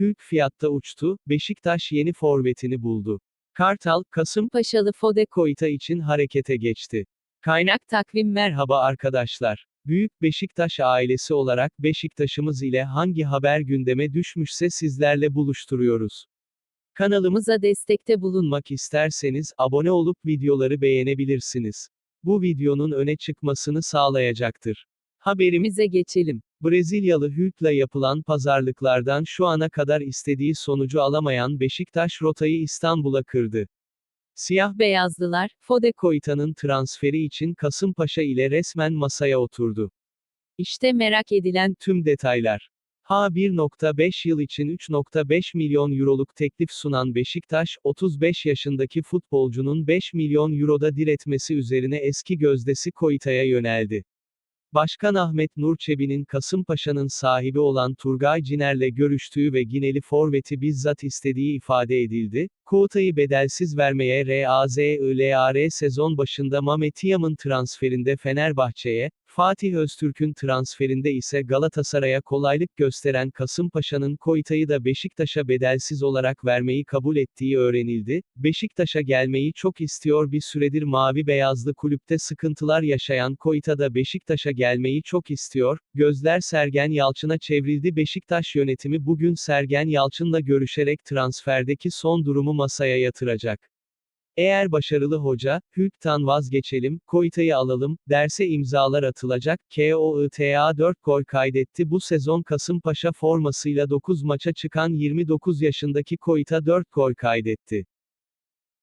Hülk fiyatta uçtu, Beşiktaş yeni forvetini buldu. Kartal, Kasımpaşalı Fode Koita için harekete geçti. Kaynak takvim merhaba arkadaşlar. Büyük Beşiktaş ailesi olarak Beşiktaş'ımız ile hangi haber gündeme düşmüşse sizlerle buluşturuyoruz. Kanalımıza destekte bulunmak isterseniz abone olup videoları beğenebilirsiniz. Bu videonun öne çıkmasını sağlayacaktır. Haberimize geçelim. Brezilyalı Hülk'la yapılan pazarlıklardan şu ana kadar istediği sonucu alamayan Beşiktaş rotayı İstanbul'a kırdı. Siyah beyazlılar, Fode Koita'nın transferi için Kasımpaşa ile resmen masaya oturdu. İşte merak edilen tüm detaylar. Ha 1.5 yıl için 3.5 milyon euroluk teklif sunan Beşiktaş, 35 yaşındaki futbolcunun 5 milyon euroda diretmesi üzerine eski gözdesi Koita'ya yöneldi. Başkan Ahmet Nur Çebi'nin Kasımpaşa'nın sahibi olan Turgay Ciner'le görüştüğü ve Gineli Forvet'i bizzat istediği ifade edildi. Kouta'yı bedelsiz vermeye RAZILAR sezon başında Mehmet Yam'ın transferinde Fenerbahçe'ye, Fatih Öztürk'ün transferinde ise Galatasaray'a kolaylık gösteren Kasımpaşa'nın Koita'yı da Beşiktaş'a bedelsiz olarak vermeyi kabul ettiği öğrenildi. Beşiktaş'a gelmeyi çok istiyor bir süredir mavi beyazlı kulüpte sıkıntılar yaşayan Koita da Beşiktaş'a gelmeyi çok istiyor. Gözler Sergen Yalçın'a çevrildi. Beşiktaş yönetimi bugün Sergen Yalçın'la görüşerek transferdeki son durumu masaya yatıracak. Eğer başarılı hoca, Hülk'tan vazgeçelim, Koita'yı alalım, derse imzalar atılacak, KOITA 4 gol kaydetti bu sezon Kasımpaşa formasıyla 9 maça çıkan 29 yaşındaki Koita 4 gol kaydetti.